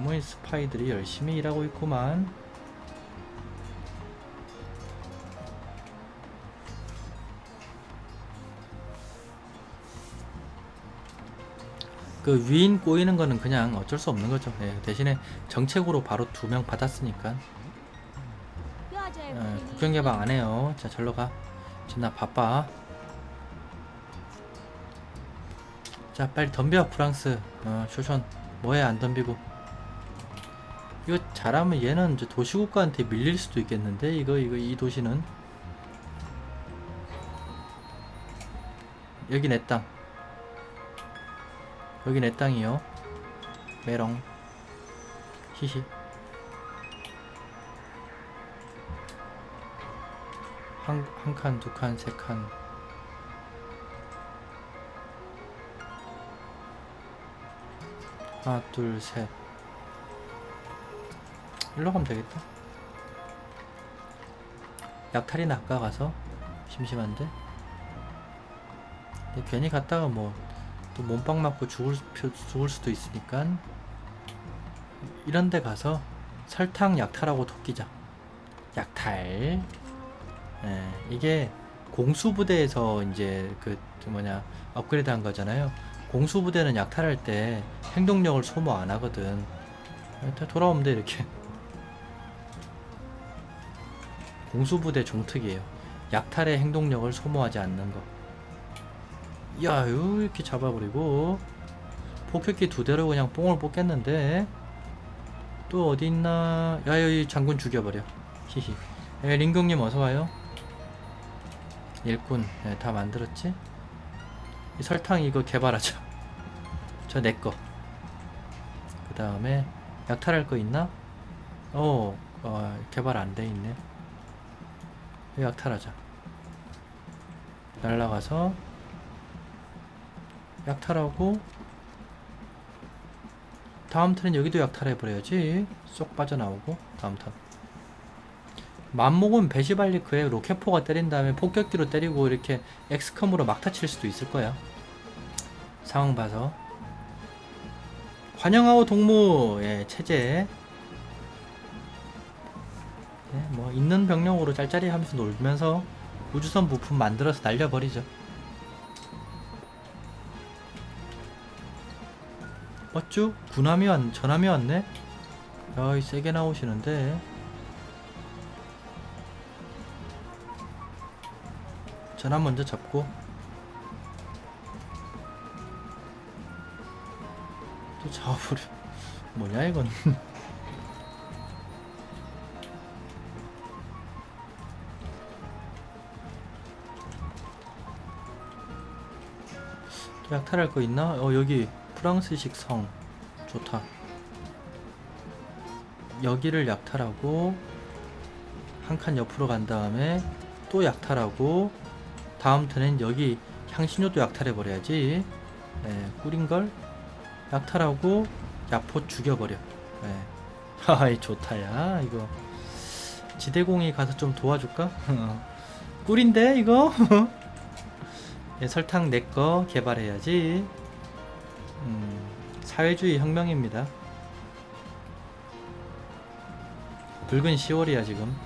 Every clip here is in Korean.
뭐 스파이들이 열심히 일하고 있구만. 그 위인 꼬이는 거는 그냥 어쩔 수 없는 거죠. 예, 대신에 정책으로 바로 두 명 받았으니까 예, 국경 개방 안 해요. 자, 절로 가. 지금 나 바빠. 자, 빨리 덤벼 프랑스. 어, 쇼션 뭐해 안 덤비고. 이거 잘하면 얘는 이제 도시국가한테 밀릴 수도 있겠는데 이거 이거 이 도시는 여기 내 땅. 여기 내 땅이요. 메롱. 히히. 한, 한 칸, 두 칸, 세 칸. 하나, 둘, 셋. 일로 가면 되겠다. 약탈이나 아까 가서 심심한데. 괜히 갔다가 뭐 또 몸빵 맞고 죽을, 수- 죽을 수도 있으니까 이런 데 가서 설탕 약탈하고 토끼자. 약탈. 예, 이게 공수부대에서 이제 그 뭐냐 업그레이드 한 거잖아요. 공수부대는 약탈할 때 행동력을 소모 안 하거든. 다 돌아오면 돼 이렇게. 공수부대 종특이에요. 약탈의 행동력을 소모하지 않는 거. 야, 요 이렇게 잡아버리고 폭격기 두 대로 그냥 뽕을 뽑겠는데 또 어디 있나? 야, 여기 장군 죽여버려. 히히. 에, 링경님 어서 와요. 일꾼 예, 다 만들었지? 이 설탕 이거 개발하자. 저 내 거. 그 다음에 약탈할 거 있나? 어, 어 개발 안 돼 있네. 약탈하자. 날라가서 약탈하고 다음 턴은 여기도 약탈해 버려야지. 쏙 빠져나오고 다음 턴. 맘먹은 베시발리크에 로켓포가 때린 다음에 폭격기로 때리고 이렇게 엑스컴으로 막타 칠 수도 있을 거야. 상황 봐서. 환영하오 동무 예, 체제. 있는 병력으로 짤짤이 하면서 놀면서 우주선 부품 만들어서 날려버리죠. 어쭈? 군함이 왔, 전함이 왔네? 야이 세게 나오시는데 전함 먼저 잡고 또 잡아버려 뭐냐 이건 약탈할 거 있나? 어 여기 프랑스식 성 좋다 여기를 약탈하고 한 칸 옆으로 간 다음에 또 약탈하고 다음 턴엔 여기 향신료도 약탈해 버려야지 예, 꿀인걸 약탈하고 야포 죽여버려 예. 하이 좋다야 이거 지대공이 가서 좀 도와줄까? 꿀인데 이거? 예, 설탕 내 거 개발해야지. 음, 사회주의 혁명입니다. 붉은 10월이야 지금.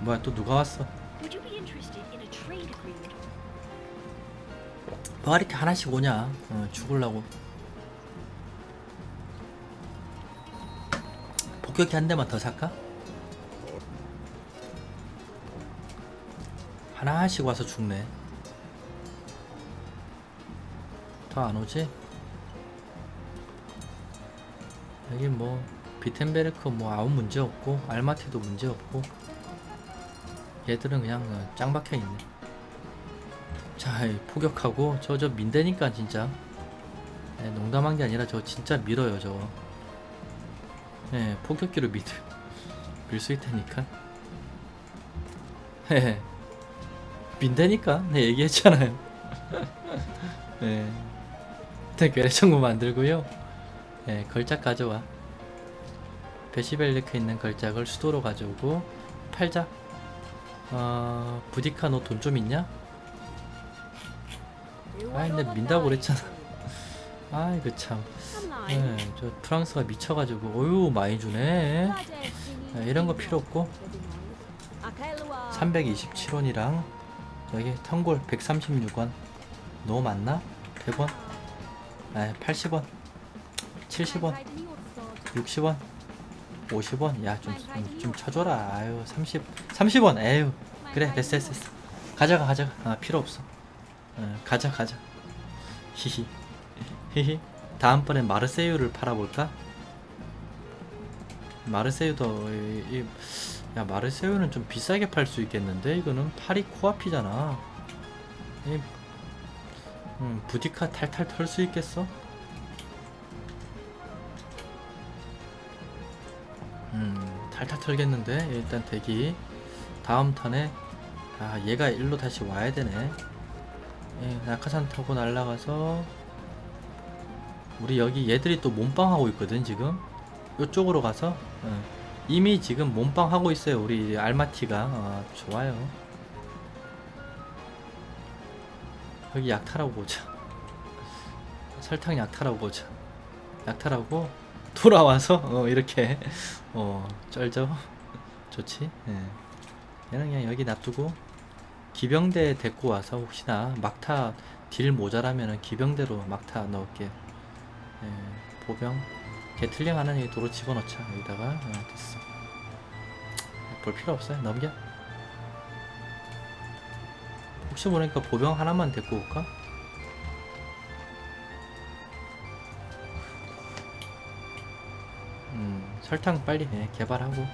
뭐야 또 누가 왔어? Would you be interested in a trade agreement? 뭐 이렇게 하나씩 오냐? 어, 죽을라고. 폭격기 한 대만 더 살까? 하나씩 와서 죽네 더안 오지? 여기 뭐 비텐베르크 뭐 아무 문제 없고 알마티도 문제 없고 얘들은 그냥 어, 짱 박혀 있네 자, 이 포격하고 저 저 민대니까 진짜 네, 농담한 게 아니라 저 진짜 밀어요 저거. 네, 포격기로 밀 밀수 있다니까. 네, 민대니까 네 얘기했잖아요. 네, 네 괴뢰청구 만들고요. 네, 걸작 가져와. 베시벨리크 있는 걸작을 수도로 가져오고 팔자. 어, 부디카 너 돈 좀 있냐? 아 근데 민다고 그랬잖아 아이고 참. 네, 저 프랑스가 미쳐가지고 어유 많이 주네. 아, 이런 거 필요 없고 327원이랑 여기 턴골 136원 너무 많나? 100원? 아 80원 70원 60원 50원. 야좀 좀, 좀 쳐줘라. 아유 30 30원. 에휴 그래 됐어 됐어 됐어. 가져가 가져가. 아 필요 없어. 어, 가자 가자 히히 히히. 다음번엔 마르세유를 팔아볼까? 마르세유도 야 마르세유는 좀 비싸게 팔 수 있겠는데? 이거는 파리 코앞이잖아. 이, 음, 부디카 탈탈 털 수 있겠어? 음 탈탈 털겠는데? 일단 대기. 다음 턴에. 아 얘가 일로 다시 와야 되네. 예, 낙하산 타고 날아가서. 우리 여기 얘들이 또 몸빵 하고 있거든 지금? 이쪽으로 가서? 어, 이미 지금 몸빵 하고 있어요 우리 알마티가. 어, 좋아요 여기 약탈하고 보자. 설탕 약탈하고 보자. 약탈하고 돌아와서 어, 이렇게 어 쩔죠? 좋지? 예. 얘는 그냥 여기 놔두고 기병대 데리고 와서 혹시나 막타 딜 모자라면은 기병대로 막타 넣을게. 예, 보병. 개틀링 하나 여기 도로 집어넣자. 여기다가. 어, 됐어. 볼 필요 없어요. 넘겨 혹시 모르니까 보병 하나만 데리고 올까? 음 설탕 빨리 해 개발하고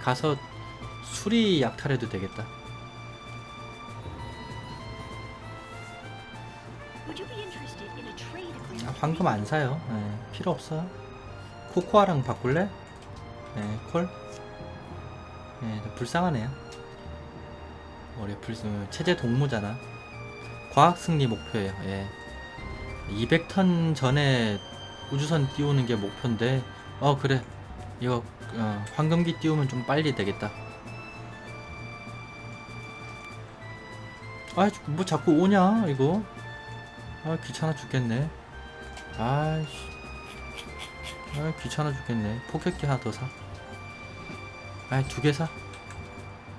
가서 수리 약탈해도 되겠다 아? 황금 안 사요. 예, 필요 없어. 코코아랑 바꿀래? 예, 콜. 예, 불쌍하네요. 불 어, 체제 동무잖아. 과학 승리 목표예요. 예. 200턴 전에 우주선 띄우는 게 목표인데, 어 그래. 이거 어, 황금기 띄우면 좀 빨리 되겠다. 아, 뭐 자꾸 오냐 이거? 아 귀찮아 죽겠네. 아이씨. 아 귀찮아 죽겠네. 폭격기 하나 더 사. 아이 두개 사.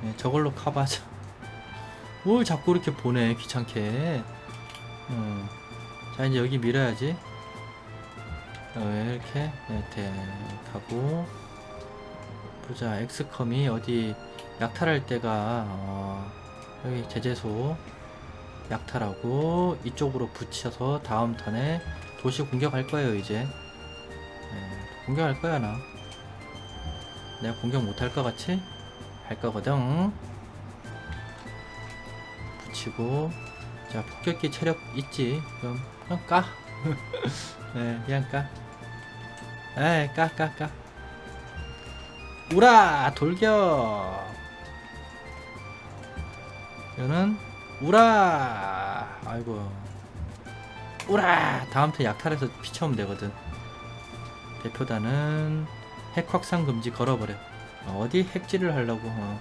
네, 저걸로 커버하자. 뭘 자꾸 이렇게 보내 귀찮게. 음. 자 이제 여기 밀어야지. 어, 이렇게 이렇게 하고 보자 엑스컴이 어디 약탈할 때가 어, 여기 제재소 약탈하고 이쪽으로 붙여서 다음 턴에 도시 공격할 거예요 이제 네, 공격할 거야 나 내가 공격 못할 것 같이 할 거거든 붙이고. 자 폭격기 체력 있지? 그럼 그냥 까. 네, 그냥 까. 에이 까까 까. 우라! 돌격! 이거는 우라! 아이고. 우라! 다음 턴 약탈해서 피쳐오면 되거든. 대표단은 핵 확산 금지 걸어버려. 어, 어디 핵질을 하려고? 어.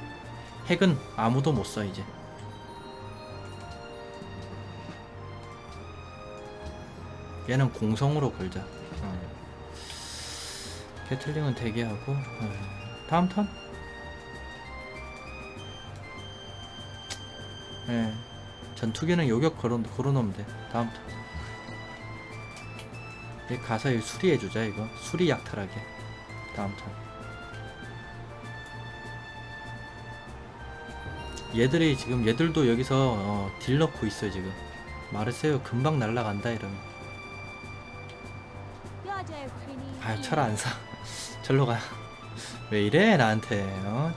핵은 아무도 못 써 이제 얘는 공성으로 걸자 어. 게틀링은 대기하고 어. 다음 턴 예. 전투기는 요격 걸어, 걸어놓으면 돼. 다음 턴. 얘 가서 이 수리해주자, 이거. 수리 약탈하게. 다음 턴. 얘들이 지금, 얘들도 여기서, 어, 딜 넣고 있어, 지금. 마르세요, 금방 날라간다, 이러면. 아유, 철 안 사. 절로 가. 왜 이래, 나한테, 어?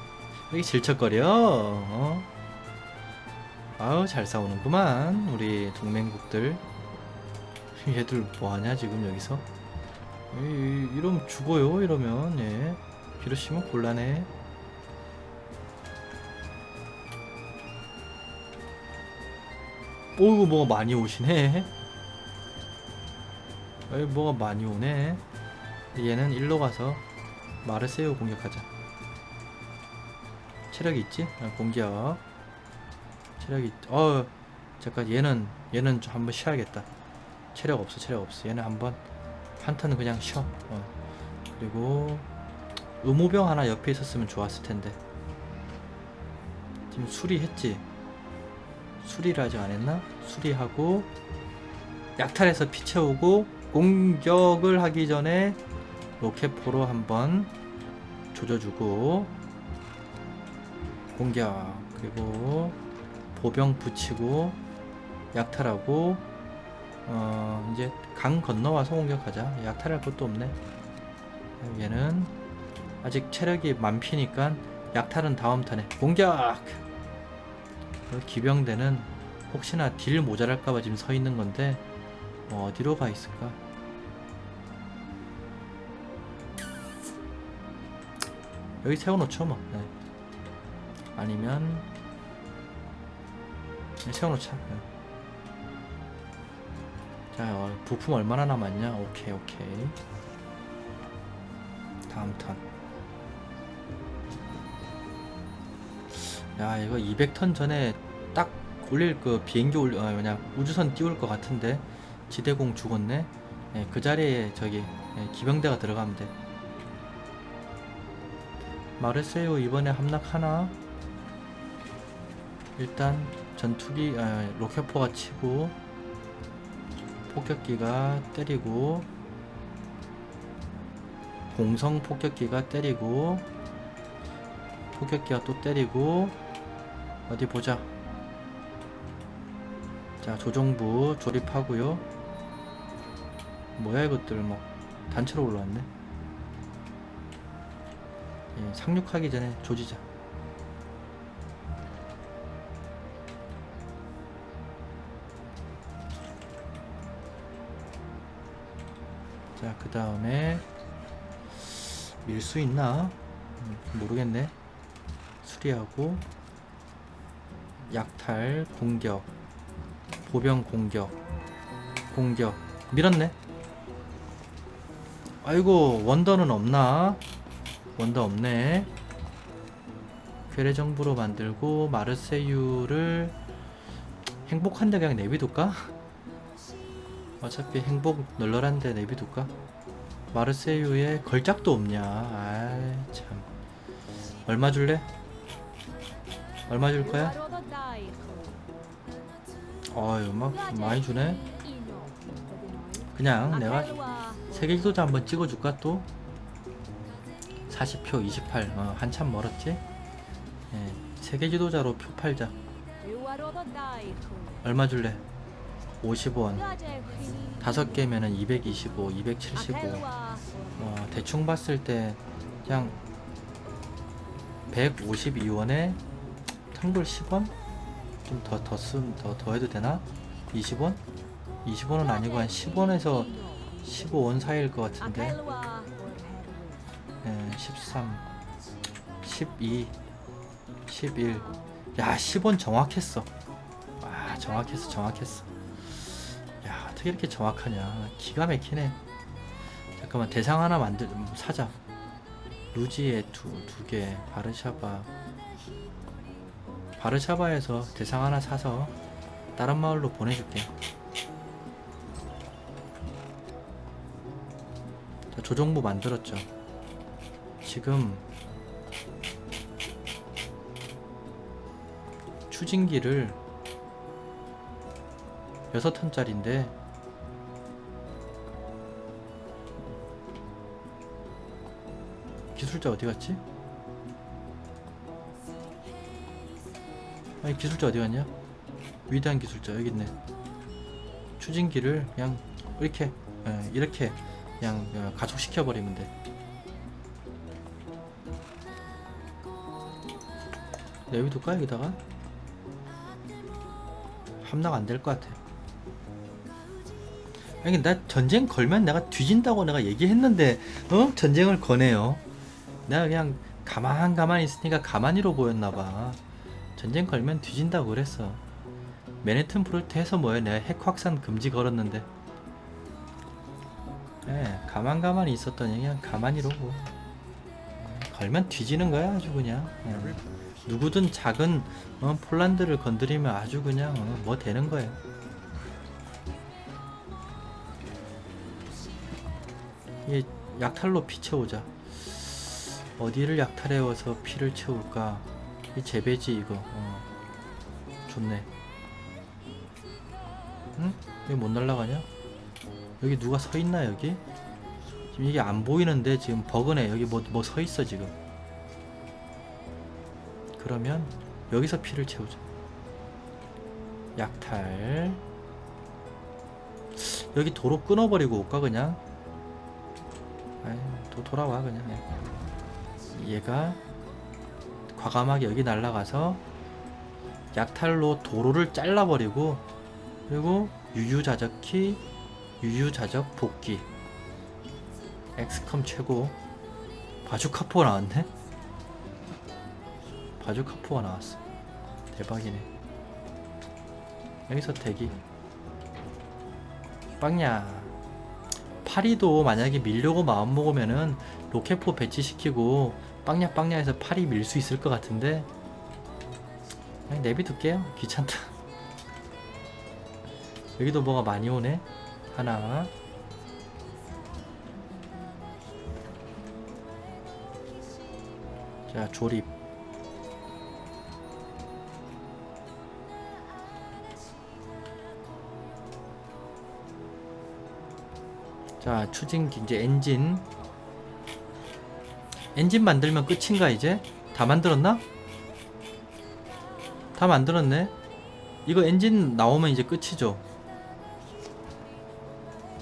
이렇게 질척거려, 어? 아우 잘 싸우는구만 우리 동맹국들 얘들 뭐하냐 지금 여기서 이, 이, 이러면 죽어요 이러면 예 비로시면 곤란해 오이구 뭐가 많이 오시네 에이 뭐가 많이 오네 얘는 일로 가서 마르세유 공격하자. 체력이 있지? 아, 공격. 체력이 어 잠깐 얘는 얘는 좀 한번 쉬어야겠다. 체력 없어 체력 없어. 얘는 한번 한 턴은 그냥 쉬어. 어. 그리고 의무병 하나 옆에 있었으면 좋았을 텐데. 지금 수리했지? 수리를 아직 안 했나? 수리하고 약탈해서 피 채우고 공격을 하기 전에 로켓포로 한번 조져주고 공격 그리고 보병 붙이고 약탈하고 어 이제 강 건너와서 공격하자. 약탈할 것도 없네. 얘는 아직 체력이 만피니까 약탈은 다음 턴에. 공격! 그 기병대는 혹시나 딜 모자랄까봐 지금 서 있는 건데 뭐 어디로 가 있을까? 여기 세워놓죠 뭐. 네. 아니면 네, 세워놓자. 네. 자 어, 부품 얼마나 남았냐? 오케이 오케이. 다음 턴. 야 이거 200턴 전에 딱 올릴 그 비행기 올 어, 뭐냐 우주선 띄울 것 같은데 지대공 죽었네. 예, 그 자리에 저기 예, 기병대가 들어가면 돼. 마르세유 이번에 함락하나? 일단 전투기 아, 로켓포가 치고 폭격기가 때리고 공성 폭격기가 때리고 폭격기가 또 때리고 어디 보자. 자 조정부 조립하고요. 뭐야 이것들 뭐. 단체로 올라왔네 예, 상륙하기 전에 조지자. 자 그 다음에 밀 수 있나? 음, 모르겠네. 수리하고 약탈 공격 보병 공격 공격. 밀었네. 아이고 원더는 없나 원더 없네 괴뢰 정부로 만들고 마르세유를 행복한데 그냥 내비둘까? 어차피 행복 널널한데 내비둘까? 마르세유에 걸작도 없냐 아이 참 얼마 줄래? 얼마 줄 거야? 어휴 막 많이 주네 그냥 내가 세계 지도자 한번 찍어줄까 또? 40표 28 어, 한참 멀었지? 예, 세계 지도자로 표 팔자 얼마 줄래? 50원 다섯 개면은 225 275 어, 대충 봤을 때 그냥 152원에 탕불 10원? 좀 더더쓴더더 해도 되나? 20원? 20원은 아니고 한 10원에서 15원 사이일 것 같은데 예, 13 12 11 야, 10원 정확했어. 아, 정확했어, 정확했어. 야, 어떻게 이렇게 정확하냐. 기가 막히네. 잠깐만, 대상 하나 만들, 음, 사자. 루지에 두, 두 개, 바르샤바. 바르샤바에서 대상 하나 사서 다른 마을로 보내줄게. 자, 조정부 만들었죠. 지금 추진기를 6턴짜리인데 기술자 어디 갔지? 아니 기술자 어디 갔냐? 위대한 기술자 여기 있네 추진기를 그냥 이렇게 예, 이렇게 그냥 어, 가속시켜 버리면 돼 여기 둘까 여기다가? 함락 안 될 것 같아. 아니 나 전쟁 걸면 내가 뒤진다고 내가 얘기했는데 어 전쟁을 거네요. 내가 그냥 가만 가만히 있으니까 가만히로 보였나 봐. 전쟁 걸면 뒤진다고 그랬어. 맨해튼 프로젝트 해서 뭐야 내가 핵 확산 금지 걸었는데. 예, 가만 가만히 있었더니 그냥 가만히로고. 걸면 뒤지는 거야 아주 그냥. 예. 누구든 작은 어, 폴란드를 건드리면 아주 그냥 어, 뭐 되는 거예요. 이게 약탈로 피 채우자 어디를 약탈해와서 피를 채울까 이 재배지 이거 어. 좋네 응? 왜 못 날라가냐? 여기 누가 서 있나 여기? 지금 이게 안 보이는데 지금 버그네. 여기 뭐 뭐 서 있어 지금. 그러면 여기서 피를 채우자. 약탈. 여기 도로 끊어버리고 올까 그냥? 아이 도 돌아와 그냥. 예. 얘가 과감하게 여기 날아가서 약탈로 도로를 잘라버리고 그리고 유유자적키 유유자적 복귀 엑스컴 최고. 바주카포가 나왔네? 바주카포가 나왔어. 대박이네. 여기서 대기. 빵야. 파리도 만약에 밀려고 마음 먹으면은 로켓포 배치시키고 빵야 빵야해서 파리 밀 수 있을 것 같은데? 그냥 내비둘게요. 귀찮다. 여기도 뭐가 많이 오네? 하나 자 조립 자 추진기 이제 엔진 엔진 만들면 끝인가 이제? 다 만들었나? 다 만들었네 이거 엔진 나오면 이제 끝이죠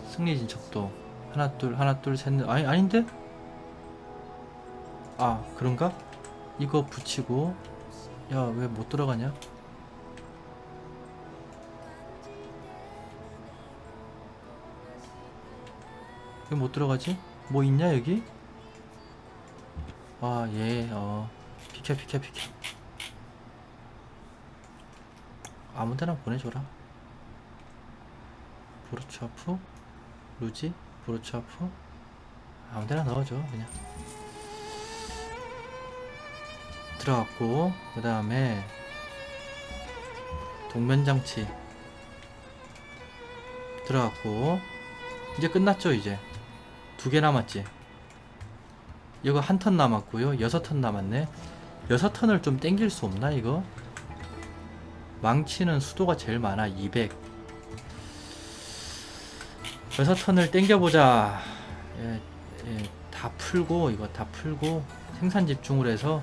승리 진 척도 하나 둘 하나 둘셋넷 아니 아닌데? 아 그런가? 이거 붙이고 야 왜 못 들어가냐? 왜 못 들어가지? 뭐 있냐 여기? 아, 예, 어. 비켜, 비켜, 비켜. 아무 데나 보내줘라. 브로차프? 루지? 브로차프? 아무 데나 넣어줘, 그냥. 들어갔고, 그 다음에, 동면장치. 들어갔고, 이제 끝났죠, 이제. 두 개 남았지. 이거 한 턴 남았고요. 여섯 턴 남았네. 여섯 턴을 좀 땡길 수 없나 이거? 망치는 수도가 제일 많아. 200. 여섯 턴을 땡겨보자. 예, 예, 다 풀고 이거 다 풀고 생산 집중을 해서